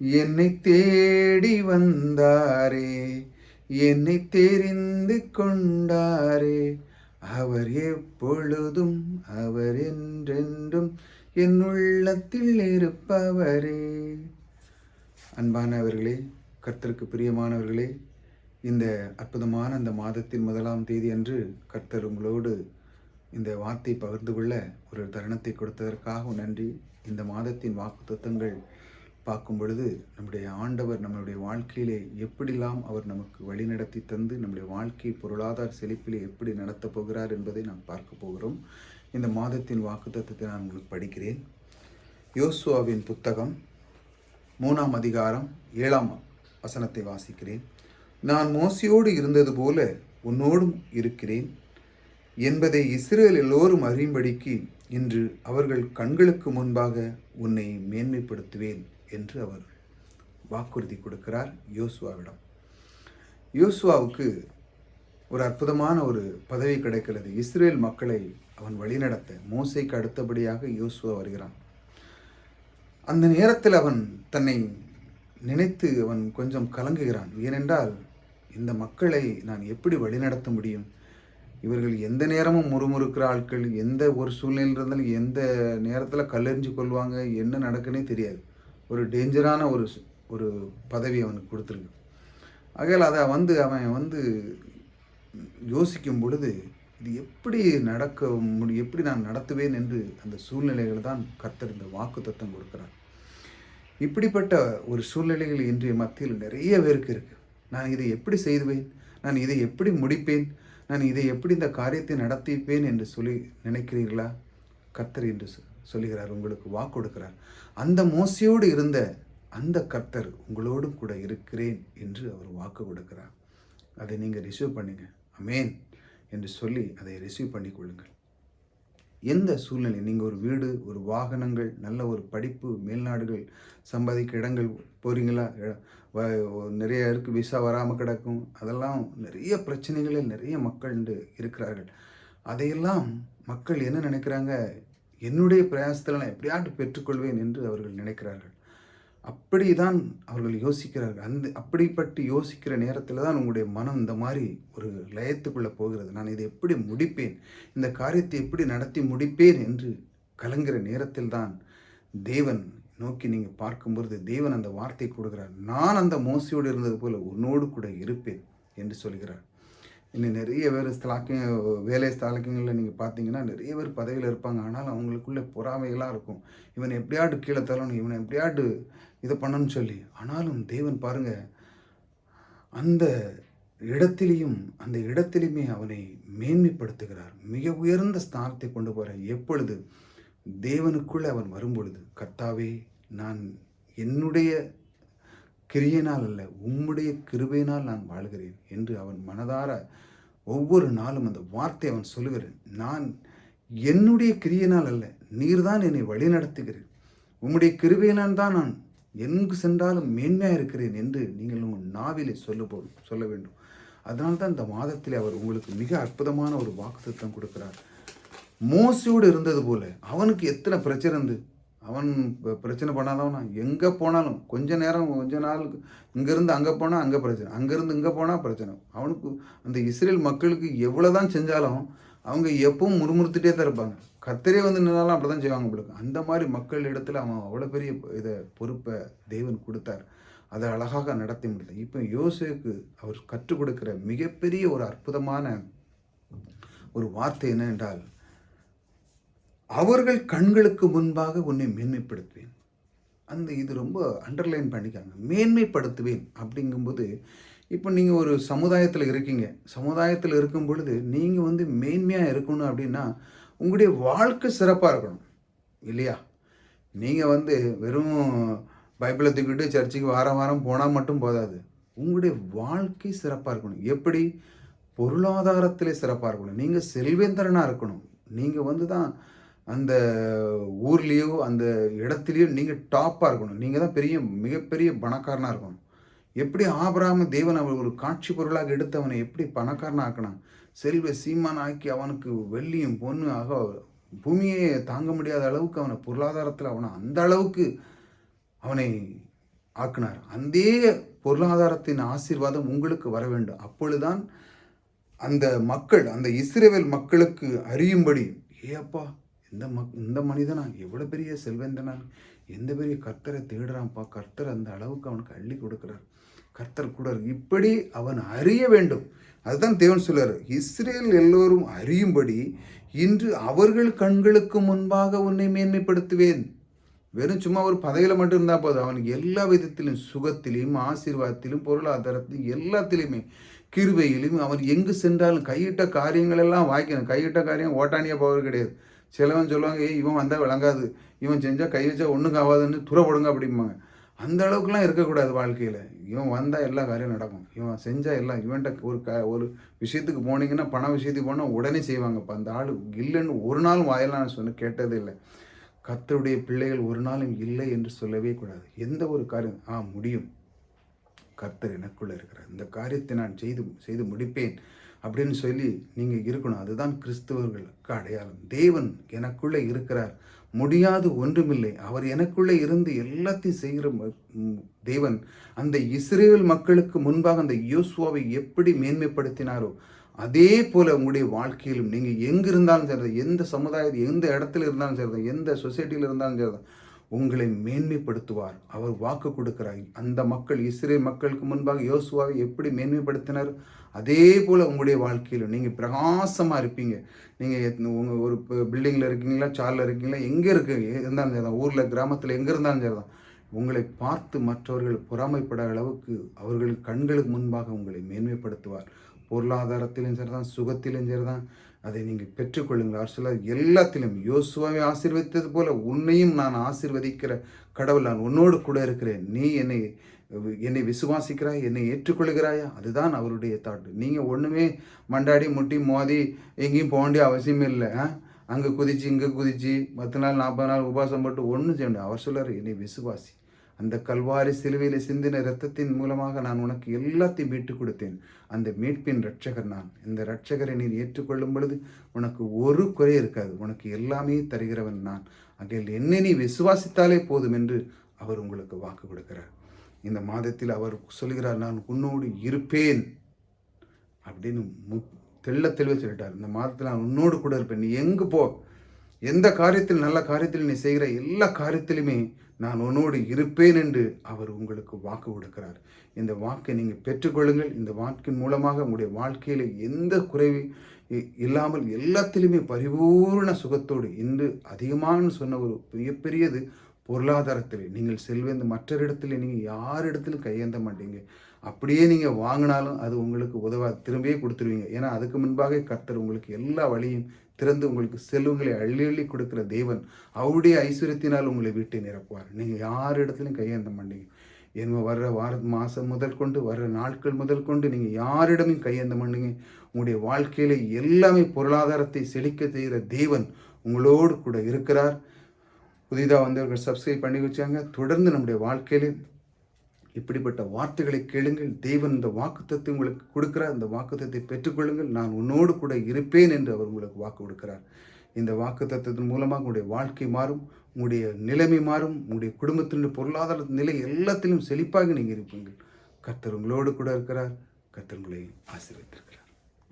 என்னை தேடி வந்தாரே என்னை தெரிந்து கொண்டாரே. அவர் எப்பொழுதும் அவர் என்றென்றும் என் உள்ளத்தில் இருப்பவரே. அன்பானவர்களே கர்த்தருக்கு பிரியமானவர்களே இந்த அற்புதமான இந்த மாதத்தின் முதலாம் தேதி அன்று கர்த்தர் உங்களோடு இந்த வார்த்தை பகிர்ந்து கொள்ள ஒரு தருணத்தை கொடுத்ததற்காக நன்றி. இந்த மாதத்தின் வாக்கு பார்க்கும் பொழுது நம்முடைய ஆண்டவர் நம்மளுடைய வாழ்க்கையிலே எப்படிலாம் அவர் நமக்கு வழிநடத்தி தந்து நம்முடைய வாழ்க்கை பொருளாதார செழிப்பிலே எப்படி நடத்தப் போகிறார் என்பதை நாம் பார்க்க போகிறோம். இந்த மாதத்தின் வாக்கு நான் உங்களுக்கு படிக்கிறேன். யோசுவாவின் புத்தகம் மூணாம் அதிகாரம் ஏழாம் வசனத்தை வாசிக்கிறேன். நான் மோசியோடு இருந்தது போல உன்னோடும் இருக்கிறேன். என்பதை இஸ்ரேல் எல்லோரும் அறியும்படிக்கு இன்று அவர்கள் கண்களுக்கு முன்பாக உன்னை மேன்மைப்படுத்துவேன். என்று அவர் வாக்குறுதி கொடுக்கிறார் யோசுவாவிடம். யோசுவாவுக்கு ஒரு அற்புதமான ஒரு பதவி கிடைக்கிறது. இஸ்ரேல் மக்களை அவன் வழிநடத்த மோசைக்கு அடுத்தபடியாக யோசுவா வருகிறான். அந்த நேரத்தில் அவன் தன்னை நினைத்து அவன் கொஞ்சம் கலங்குகிறான். ஏனென்றால் இந்த மக்களை நான் எப்படி வழிநடத்த முடியும்? இவர்கள் எந்த நேரமும் முறுமுறுக்கிற ஆட்கள் எந்த ஒரு சூழ்நிலையில் இருந்தாலும் எந்த நேரத்தில் கல்லெறிஞ்சு கொள்வாங்க என்ன நடக்குன்னே தெரியாது. ஒரு டேஞ்சரான ஒரு ஒரு பதவி அவனுக்கு கொடுத்துருக்கு. ஆகையால் அதை வந்து அவன் வந்து யோசிக்கும் பொழுது இது எப்படி நடக்க முடியும் எப்படி நான் நடத்துவேன் என்று அந்த சூழ்நிலைகள் தான் கத்தர் இந்த வாக்கு தத்துவம் கொடுக்குறார். இப்படிப்பட்ட ஒரு சூழ்நிலைகள் இன்றைய மத்தியில் நிறைய பேருக்கு இருக்குது நான் இதை எப்படி செய்துவேன்? நான் இதை எப்படி முடிப்பேன்? நான் இதை எப்படி இந்த காரியத்தை நடத்திப்பேன் என்று சொல்லி நினைக்கிறீர்களா? கர்த்தர் என்று சொல்லுகிறார் உங்களுக்கு வாக்கு கொடுக்கிறார். அந்த மோசையோடு இருந்த அந்த கர்த்தர் உங்களோடும் கூட இருக்கிறேன் என்று அவர் வாக்கு கொடுக்கிறார். அதை நீங்கள் ரிசீவ் பண்ணுங்க. அமேன் என்று சொல்லி அதை ரிசீவ் பண்ணி கொள்ளுங்கள் எந்த சூழ்நிலை நீங்கள் ஒரு வீடு ஒரு வாகனங்கள் நல்ல ஒரு படிப்பு மேல்நாடுகள் சம்பாதிக்க இடங்கள் போகிறீங்களா நிறைய இருக்குது விசா வராமல் கிடக்கும். அதெல்லாம் நிறைய பிரச்சனைகளில் நிறைய மக்கள் இருக்கிறார்கள். அதையெல்லாம் மக்கள் என்ன நினைக்கிறாங்க? என்னுடைய பிரயாசத்தில் நான் எப்படியாட்டு பெற்றுக்கொள்வேன் என்று அவர்கள் நினைக்கிறார்கள். அப்படி தான் அவர்கள் யோசிக்கிறார்கள். அந்த அப்படிப்பட்டு யோசிக்கிற நேரத்தில் தான் உங்களுடைய மனம் இந்த மாதிரி ஒரு லயத்துக்குள்ளே போகிறது. நான் இதை எப்படி முடிப்பேன்? இந்த காரியத்தை எப்படி நடத்தி முடிப்பேன் என்று கலங்கிற நேரத்தில் தான் தேவன் நோக்கி நீங்கள் பார்க்கும்பொழுது தேவன் அந்த வார்த்தை கொடுக்கிறார் நான் அந்த மோசையோடு இருந்தது போல உன்னோடு கூட இருப்பேன் என்று சொல்கிறார். இன்னும் நிறைய பேர் ஸ்தாக்கிங் வேலை ஸ்தாலக்கியங்களில் நீங்கள் பார்த்தீங்கன்னா நிறைய பேர் பதவியில் இருப்பாங்க. ஆனால் அவங்களுக்குள்ளே பொறாமைகளாக இருக்கும். இவன் எப்படியாட்டு கீழே தள்ளணும் இவனை எப்படியாட்டு இதை பண்ணணும்னு சொல்லி. ஆனாலும் தேவன் பாருங்கள் அந்த இடத்திலையும் அந்த இடத்திலையுமே அவனை மேன்மைப்படுத்துகிறார். மிக உயர்ந்த ஸ்தானத்தை கொண்டு போகிற எப்பொழுது தேவனுக்குள்ளே அவன் வரும்பொழுது கர்த்தாவே நான் என்னுடைய கிரியனால் அல்ல உம்முடைய கிருபையினால் நான் வாழ்கிறேன் என்று அவன் மனதார ஒவ்வொரு நாளும் அந்த வார்த்தை அவன் சொல்லுகிறேன். நான் என்னுடைய கிரியனால் அல்ல நீர்தான் என்னை வழி நடத்துகிறேன் உம்முடைய கிருபையினால் தான் நான் எங்கு சென்றாலும் மேன்மையாக இருக்கிறேன் என்று நீங்கள் உங்கள் நாவிலே சொல்ல போ சொல்ல வேண்டும். அதனால் தான் இந்த மாதத்தில் அவர் உங்களுக்கு மிக அற்புதமான ஒரு வாக்குத்தம் கொடுக்கிறார். மோசியோடு இருந்தது போல அவனுக்கு எத்தனை பிரச்சனை இருந்து அவன் பிரச்சனை பண்ணாதவனா எங்கே போனாலும் கொஞ்ச நேரம் கொஞ்ச நாள் இங்கேருந்து அங்கே போனால் அங்கே பிரச்சனை அங்கேருந்து இங்கே போனால் பிரச்சனை. அவனுக்கு அந்த இஸ்ரேல் மக்களுக்கு எவ்வளோ தான் செஞ்சாலும் அவங்க எப்பவும் முறுமுறுத்துட்டே தான் இருப்பாங்க. கத்தரே வந்து நின்னாலும் அப்படி தான் செய்வாங்க உங்களுக்கு அந்த மாதிரி மக்கள் இடத்துல அவன் அவ்வளோ பெரிய இதை பொறுப்பை தேவன் கொடுத்தார். அதை அழகாக நடத்தி முடித்தார். இப்போ யோசுக்கு அவர் கற்றுக் கொடுக்குற மிகப்பெரிய ஒரு அற்புதமான ஒரு வார்த்தை என்ன என்றால் அவர்கள் கண்களுக்கு முன்பாக உன்னை மேன்மைப்படுத்துவேன். அந்த இது ரொம்ப அண்டர்லைன் பண்ணிக்காங்க. மேன்மைப்படுத்துவேன் அப்படிங்கும்போது இப்போ நீங்கள் ஒரு சமுதாயத்தில் இருக்கீங்க. சமுதாயத்தில் இருக்கும் பொழுது நீங்கள் வந்து மேன்மையாக இருக்கணும் அப்படின்னா உங்களுடைய வாழ்க்கை சிறப்பாக இருக்கணும். இல்லையா? நீங்கள் வந்து வெறும் பைபிளை தூக்கிட்டு சர்ச்சுக்கு வாரம் வாரம் போனால் மட்டும் போதாது. உங்களுடைய வாழ்க்கை சிறப்பாக இருக்கணும். எப்படி? பொருளாதாரத்திலே சிறப்பாக இருக்கணும். நீங்கள் செல்வேந்தரனாக இருக்கணும். நீங்கள் வந்து தான் அந்த ஊர்லேயோ அந்த இடத்துலையோ நீங்கள் டாப்பாக இருக்கணும். நீங்கள் தான் பெரிய மிகப்பெரிய பணக்காரனாக இருக்கணும். எப்படி ஆபராம தேவன் அவன் ஒரு காட்சி பொருளாக எடுத்து அவனை எப்படி பணக்காரனாக ஆக்கணும் செல்வ சீமான் ஆக்கி அவனுக்கு வெள்ளியும் பொண்ணு ஆக பூமியே தாங்க முடியாத அளவுக்கு அவனை பொருளாதாரத்தில் அவனை அந்த அளவுக்கு அவனை ஆக்கினார். அந்த பொருளாதாரத்தின் ஆசீர்வாதம் உங்களுக்கு வர வேண்டும். அப்பொழுதுதான் அந்த மக்கள் அந்த இஸ்ரேவேல் மக்களுக்கு அறியும்படி ஏப்பா இந்த மக் இந்த மனிதனா எவ்வளோ பெரிய செல்வந்தனா எந்த பெரிய கர்த்தரை தேடுறான்ப்பா கர்த்தர் அந்த அளவுக்கு அவனுக்கு அள்ளி கொடுக்குறார். கர்த்தர் கூட இப்படி அவன் அறிய வேண்டும். அதுதான் தேவன் சொல்றார். இஸ்ரேல் எல்லோரும் அறியும்படி இன்று அவர்கள் கண்களுக்கு முன்பாக உன்னை மேன்மைப்படுத்துவேன். வெறும் சும்மா ஒரு பதவியில் மட்டும் இருந்தால் போதும். அவனுக்கு எல்லா விதத்திலும் சுகத்திலையும் ஆசீர்வாதத்திலும் பொருளாதாரத்திலும் எல்லாத்திலையுமே கிருபையிலும் அவன் எங்கு சென்றாலும் கையிட்ட காரியங்கள் எல்லாம் வாய்க்கணும். கையிட்ட காரியம் ஓட்டானியாக போவது கிடையாது. சிலவன் சொல்லுவாங்க ஏய் இவன் வந்தால் விளங்காது. இவன் செஞ்சால் கை வச்சா ஒன்றும் ஆகாதுன்னு துறப்படுங்க அப்படிம்பாங்க. அந்த அளவுக்குலாம் இருக்கக்கூடாது வாழ்க்கையில். இவன் வந்தால் எல்லா காரியம் நடக்கும். இவன் செஞ்சால் எல்லாம் இவன்கிட்ட ஒரு க ஒரு விஷயத்துக்கு போனீங்கன்னா பண விஷயத்துக்கு போனால் உடனே செய்வாங்கப்பா. அந்த ஆள் இல்லைன்னு ஒரு நாளும் வாயெல்லாம் நான் சொன்ன கேட்டதே இல்லை. கர்த்தருடைய பிள்ளைகள் ஒரு நாளும் இல்லை என்று சொல்லவே கூடாது. எந்த ஒரு காரியம் ஆ முடியும். கர்த்தர் எனக்குள்ளே இருக்கிறார். இந்த காரியத்தை நான் செய்து செய்து முடிப்பேன். அப்படின்னு சொல்லி நீங்கள் இருக்கணும். அதுதான் கிறிஸ்தவர்களுக்கு அடையாளம். தேவன் எனக்குள்ளே இருக்கிறார். முடியாது ஒன்றுமில்லை. அவர் எனக்குள்ளே இருந்து எல்லாத்தையும் செய்கிற தேவன் அந்த இஸ்ரேல் மக்களுக்கு முன்பாக அந்த யோசுவாவை எப்படி மேன்மைப்படுத்தினாரோ அதே போல உங்களுடைய வாழ்க்கையிலும் நீங்கள் எங்கே இருந்தாலும் சரி எந்த சமுதாயத்தில் எந்த இடத்துல இருந்தாலும் சரி எந்த சொசைட்டியில் இருந்தாலும் சரி உங்களை மேன்மைப்படுத்துவார். அவர் வாக்கு கொடுக்கிறார். அந்த மக்கள் இஸ்ரேல் மக்களுக்கு முன்பாக யோசுவாவை எப்படி மேன்மைப்படுத்தினார்? அதே போல் உங்களுடைய வாழ்க்கையில் நீங்கள் பிரகாசமாக இருப்பீங்க. நீங்கள் உங்கள் ஒரு பில்டிங்கில் இருக்கீங்களா? சாலில் இருக்கீங்களா? எங்கே இருக்கீங்க இருந்தாலும் சரி தான். ஊரில் கிராமத்தில் எங்கே இருந்தாலும் சரி தான். உங்களை பார்த்து மற்றவர்கள் பொறாமைப்பட அளவுக்கு அவர்கள் கண்களுக்கு முன்பாக உங்களை மேன்மைப்படுத்துவார். பொருளாதாரத்திலும் சரிதான் சுகத்திலும் சரிதான் அதை நீங்கள் பெற்றுக்கொள்ளுங்கள். அவர் எல்லாத்திலும் யோசுவாவை ஆசீர்வதித்தது போல உன்னையும் நான் ஆசீர்வதிக்கிற கடவுள் நான் உன்னோடு கூட இருக்கிறேன். நீ என்னை என்னை விசுவாசிக்கிறாய் என்னை ஏற்றுக்கொள்கிறாயா? அதுதான் அவருடைய தாட்டு. நீங்கள் ஒன்றுமே மண்டாடி முட்டி மோதி எங்கேயும் போக வேண்டிய அவசியம் இல்லை. ஆ? அங்கே குதிச்சு இங்கே குதிச்சு பத்து நாள் நாற்பது நாள் உபாசம் போட்டு ஒன்றும் செய்ய அவர் சொல்லார் என்னை விசுவாசி. அந்த கல்வாரி சிலுவையில் சிந்தின இரத்தத்தின் மூலமாக நான் உனக்கு எல்லாத்தையும் மீட்டு கொடுத்தேன். அந்த மீட்பின் ரட்சகர் நான். இந்த ரட்சகரை நீ ஏற்றுக்கொள்ளும் பொழுது உனக்கு ஒரு குறை இருக்காது. உனக்கு எல்லாமே தருகிறவன் நான். அதில் என்னை நீ விசுவாசித்தாலே போதும் என்று அவர் உங்களுக்கு வாக்கு கொடுக்கிறார். இந்த மாதத்தில் அவர் சொல்கிறார் நான் உன்னோடு இருப்பேன். அப்படின்னு மு தெள்ள தெளிவாக சொல்லிட்டார். இந்த மாதத்தில் நான் உன்னோடு கூட இருப்பேன். நீ எங்கே போ. எந்த காரியத்தில் நல்ல காரியத்தில் நீ செய்கிற எல்லா காரியத்திலுமே நான் உன்னோடு இருப்பேன் என்று அவர் உங்களுக்கு வாக்கு கொடுக்கிறார். இந்த வாக்கை நீங்கள் பெற்றுக்கொள்ளுங்கள். இந்த வாக்கின் மூலமாக உங்களுடைய வாழ்க்கையில் எந்த குறைவு இ- இல்லாமல் எல்லாத்திலுமே பரிபூர்ண சுகத்தோடு இன்று அதிகமானு சொன்ன ஒரு மிகப்பெரியது பொருளாதாரத்தில். நீங்கள் செல்வந்து மற்ற இடத்துல நீங்கள் யார் இடத்துலையும் கையேந்த மாட்டீங்க. அப்படியே நீங்கள் வாங்கினாலும் அது உங்களுக்கு உதவா திரும்பியே கொடுத்துருவீங்க. ஏன்னா அதுக்கு முன்பாக கர்த்தர் உங்களுக்கு எல்லா வழியும் திறந்து உங்களுக்கு செல்வங்களை அள்ளி அள்ளி கொடுக்கிற தேவன் அவருடைய ஐஸ்வர்யத்தினால் உங்களை வீட்டை நிரப்புவார். நீங்கள் யார் இடத்துலையும் கையேந்த மாட்டீங்க. என்ன வர்ற வார மாதம் முதல் கொண்டு வர்ற நாட்கள் முதல் கொண்டு நீங்கள் யாரிடமும் கையேந்த மாட்டீங்க. உங்களுடைய வாழ்க்கையில் எல்லாமே பொருளாதாரத்தை செழிக்க செய்கிற தேவன் உங்களோடு கூட இருக்கிறார். புதிதாக வந்தவர்கள் சப்ஸ்கிரைப் பண்ணி வச்சாங்க. தொடர்ந்து நம்முடைய வாழ்க்கையிலே இப்படிப்பட்ட வார்த்தைகளை கேளுங்கள். தேவன் இந்த வாக்குத்தத்தை உங்களுக்கு கொடுக்கிறார். இந்த வாக்குத்தத்தை பெற்றுக்கொள்ளுங்கள். நான் உன்னோடு கூட இருப்பேன் என்று அவர் உங்களுக்கு வாக்கு கொடுக்கிறார். இந்த வாக்குத்தத்தின் மூலமாக உங்களுடைய வாழ்க்கை மாறும். உங்களுடைய நிலைமை மாறும். உங்களுடைய குடும்பத்தினுடைய பொருளாதார நிலை எல்லாத்திலும் செழிப்பாக நீங்கள் இருப்பீங்கள் கர்த்தர் உங்களோடு கூட இருக்கிறார். கர்த்தர் உங்களை ஆசீர்வதித்திருக்கிறார்.